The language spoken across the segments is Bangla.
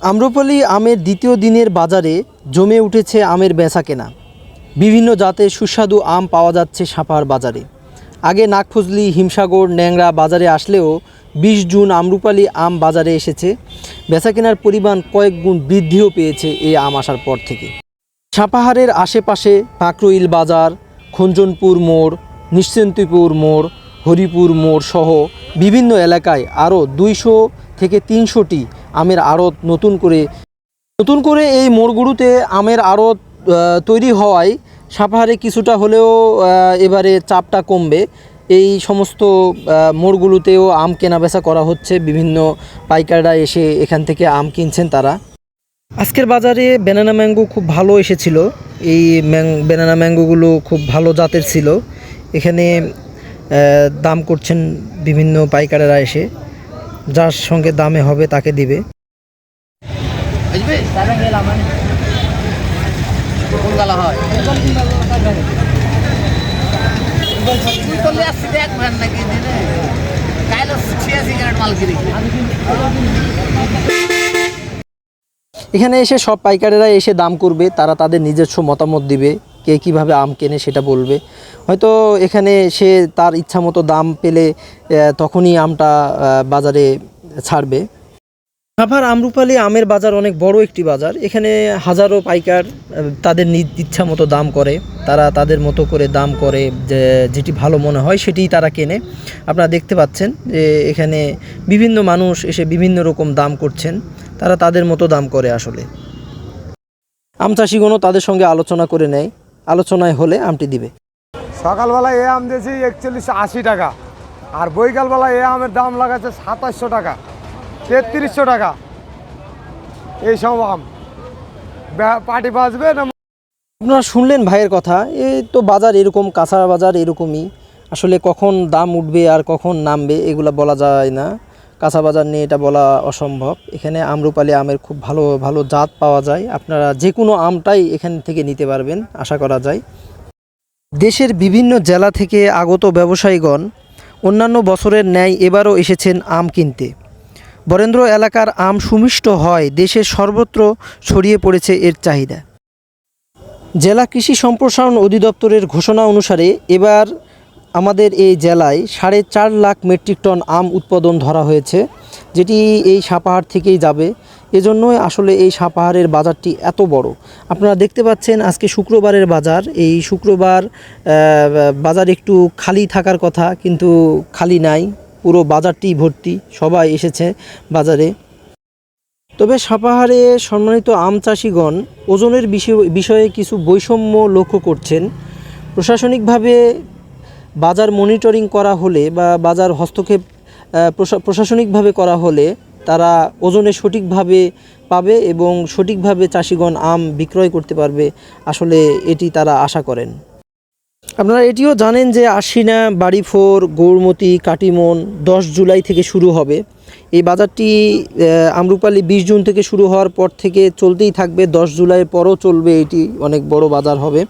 আম্রপালি আমের দ্বিতীয় দিনের বাজারে জমে উঠেছে আমের বেচা কেনা। বিভিন্ন জাতের সুস্বাদু আম পাওয়া যাচ্ছে সাপাহার বাজারে। আগে নাগফজলি, হিমসাগর, ন্যাংরা বাজারে আসলেও বিশ জুন আমরুপালি আম বাজারে এসেছে। বেচা কেনার পরিমাণ কয়েক গুণ বৃদ্ধিও পেয়েছে এই আম আসার পর থেকে। সাপাহারের আশেপাশে পাকরইল বাজার, খঞ্জনপুর মোড় নিশ্চিন্তিপুর মোড়, হরিপুর মোড় সহ বিভিন্ন এলাকায় আরও দুইশো থেকে তিনশোটি আমের আড়ত নতুন করে নতুন করে এই মোড়গুলোতে আমের আড়ত তৈরি হওয়ায় সাপাহারে কিছুটা হলেও এবারে চাপটা কমবে। এই সমস্ত মোড়গুলোতেও আম কেনাবেচা করা হচ্ছে। বিভিন্ন পাইকাররা এসে এখান থেকে আম কিনছেন তারা। আজকের বাজারে ব্যানানা ম্যাঙ্গো খুব ভালো এসেছিল। এই ম্যাং ব্যানানা ম্যাঙ্গোগুলো খুব ভালো জাতের ছিল। এখানে দাম করছেন বিভিন্ন পাইকারেরা এসে। যার সঙ্গে দামে হবে তাকে দিবে। এখানে এসে সব পাইকারেরা এসে দাম করবে, তারা তাদের নিজস্ব মতামত দিবে। কে কীভাবে আম কেনে সেটা বলবে। হয়তো এখানে সে তার ইচ্ছা মতো দাম পেলে তখনই আমটা বাজারে ছাড়বে। সাভার আমরুপালি আমের বাজার অনেক বড় একটি বাজার। এখানে হাজারো পাইকার তাদের ইচ্ছা মতো দাম করে। তারা তাদের মতো করে দাম করে যেটি ভালো মনে হয় সেটিই তারা কেনে। আপনারা দেখতে পাচ্ছেন যে, এখানে বিভিন্ন মানুষ এসে বিভিন্ন রকম দাম করছেন। তারা তাদের মতো দাম করে আসলে। আম চাষিগণও তাদের সঙ্গে আলোচনা করে নেয়। আলোচনায় হলে আমটি দিবে। সকালবেলা এ আম দিয়েছি একচল্লিশশো আশি টাকা আর বৈকালবেলা এ আমের দাম লাগাচ্ছে সাতাশশো টাকা তেত্রিশশো টাকা। এই সব আম পার্টি বাঁচবে না আপনারা শুনলেন ভাইয়ের কথা এই তো বাজার এরকম কাঁচা বাজার এরকমই। আসলে কখন দাম উঠবে আর কখন নামবে এগুলো বলা যায় না। কাঁচা বাজার নিয়ে এটা বলা অসম্ভব। এখানে আমরুপালি আমের খুব ভালো ভালো জাত পাওয়া যায়। আপনারা যে কোনো আমটাই এখান থেকে নিতে পারবেন, আশা করা যায়। দেশের বিভিন্ন জেলা থেকে আগত ব্যবসায়ীগণ অন্যান্য বছরের ন্যায় এবারও এসেছেন আম কিনতে। বরেন্দ্র এলাকার আম সুমিষ্ট হয় দেশের সর্বত্র ছড়িয়ে পড়েছে এর চাহিদা। জেলা কৃষি সম্প্রসারণ অধিদপ্তরের ঘোষণা অনুসারে এবার আমাদের এই জেলায় সাড়ে চার লাখ মেট্রিক টন আম উৎপাদন ধরা হয়েছে, যেটি এই সাপাহার থেকেই যাবে। এজন্যই আসলে এই সাপাহারের বাজারটি এত বড়। আপনারা দেখতে পাচ্ছেন আজকে শুক্রবারের বাজার। এই শুক্রবার বাজার একটু খালি থাকার কথা, কিন্তু খালি নাই। পুরো বাজারটি ভর্তি, সবাই এসেছে বাজারে। তবে সাপাহারে সম্মানিত আম চাষিগণ ওজনের বিষয় বিষয়ে কিছু বৈষম্য লক্ষ্য করছেন। প্রশাসনিকভাবে বাজার মনিটরিং করা হলে বা বাজার হস্তক্ষেপ প্রশা- প্রশাসনিকভাবে করা হলে তারা ওজনে সঠিকভাবে পাবে এবং সঠিকভাবে চাষিগণ আম বিক্রয় করতে পারবে। আসলে এটি তারা আশা করেন। আপনারা এটিও জানেন যে আশিনা, বাড়িফোর, গৌরমতি, কাটিমন দশ জুলাই থেকে শুরু হবে। এই বাজারটি আমরুপালি বিশ জুন থেকে শুরু হওয়ার পর থেকে চলতেই থাকবে। দশ জুলাইয়ের পরও চলবে এটি, অনেক বড় বাজার হবে।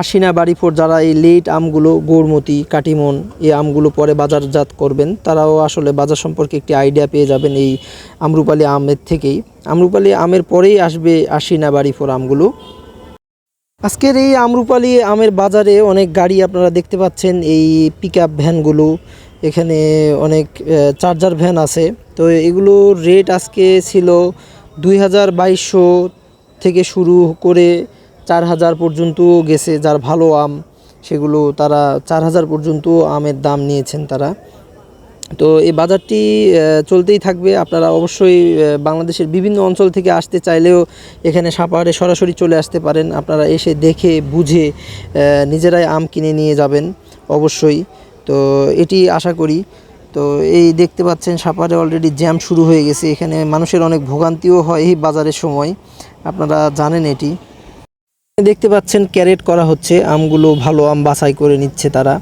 আশিনা বাড়িফোর যারা এই লেট আমগুলো গোড়মতি কাটিমন, এই আমগুলো পরে বাজারজাত করবেন, তারাও আসলে বাজার সম্পর্কে একটি আইডিয়া পেয়ে যাবেন এই আমরুপালি আমের থেকেই। আমরুপালি আমের পরেই আসবে আশিনা বাড়িফোর আমগুলো। আজকের এই আমরুপালি আমের বাজারে অনেক গাড়ি আপনারা দেখতে পাচ্ছেন, এই পিক আপ ভ্যানগুলো, এখানে অনেক চার্জার ভ্যান আছে। তো এগুলোর রেট আজকে ছিল দুই থেকে শুরু করে চার হাজার পর্যন্ত গেছে যার ভালো আম, সেগুলো তারা চার হাজার পর্যন্ত আমের দাম নিয়েছেন তারা। তো এই বাজারটি চলতেই থাকবে। আপনারা অবশ্যই বাংলাদেশের বিভিন্ন অঞ্চল থেকে আসতে চাইলেও এখানে সাপাহারে সরাসরি চলে আসতে পারেন। আপনারা এসে দেখে, বুঝে নিজেরাই আম কিনে নিয়ে যাবেন অবশ্যই। তো এটি আশা করি। তো এই দেখতে পাচ্ছেন, সাপাহারে অলরেডি জ্যাম শুরু হয়ে গেছে। এখানে মানুষের অনেক ভোগান্তিও হয় এই বাজারের সময়। আপনারা জানেন এটি। দেখতে পাচ্ছেন ক্যারেট করা হচ্ছে। আমগুলো ভালো আম বাছাই করে নিচ্ছে তারা।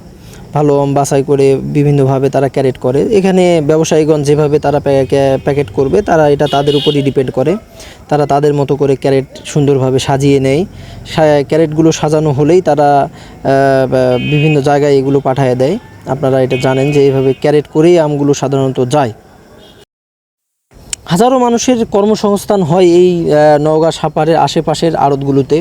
ভালো আম বাছাই করে বিভিন্নভাবে তারা ক্যারেট করে। এখানে ব্যবসায়ীগণ যেভাবে তারা প্যাকেট করবে, তারা এটা তাদের উপরই ডিপেন্ড করে। তারা তাদের মতো করে ক্যারেট সুন্দরভাবে সাজিয়ে নেয়। ক্যারেটগুলো সাজানো হলেই তারা বিভিন্ন জায়গায় এগুলো পাঠিয়ে দেয়। আপনারা এটা জানেন যে এইভাবে ক্যারেট করেই আমগুলো সাধারণত যায়। হাজারো মানুষের কর্মসংস্থান হয় এই নওগাঁ সাপারের আশেপাশের আড়তগুলোতে।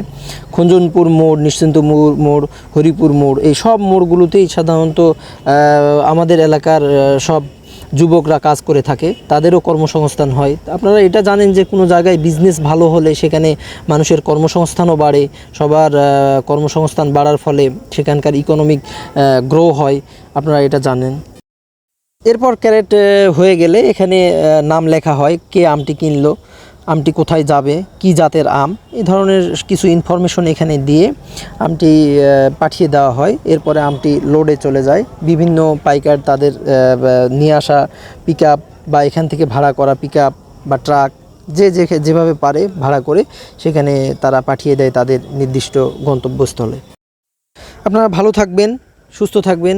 খঞ্জনপুর মোড় নিশ্চিন্তপুর মোড় মোড়, হরিপুর মোড়, এই সব মোড়গুলোতেই সাধারণত আমাদের এলাকার সব যুবকরা কাজ করে থাকে, তাদেরও কর্মসংস্থান হয়। আপনারা এটা জানেন যে কোনো জায়গায় বিজনেস ভালো হলে সেখানে মানুষের কর্মসংস্থানও বাড়ে, সবার কর্মসংস্থান বাড়ার ফলে সেখানকার ইকোনমিক গ্রো হয়, আপনারা এটা জানেন। এরপর ক্যারেট হয়ে গেলে এখানে নাম লেখা হয়, কে আমটি কিনলো, আমটি কোথায় যাবে, কি জাতের আম, এই ধরনের কিছু ইনফরমেশন এখানে দিয়ে আমটি পাঠিয়ে দেওয়া হয়। এরপরে আমটি লোডে চলে যায়। বিভিন্ন পাইকার তাদের নিয়ে আসা পিক বা এখান থেকে ভাড়া করা পিক বা ট্রাক যে যে যেভাবে পারে ভাড়া করে সেখানে তারা পাঠিয়ে দেয় তাদের নির্দিষ্ট গন্তব্যস্থলে। আপনারা ভালো থাকবেন, সুস্থ থাকবেন।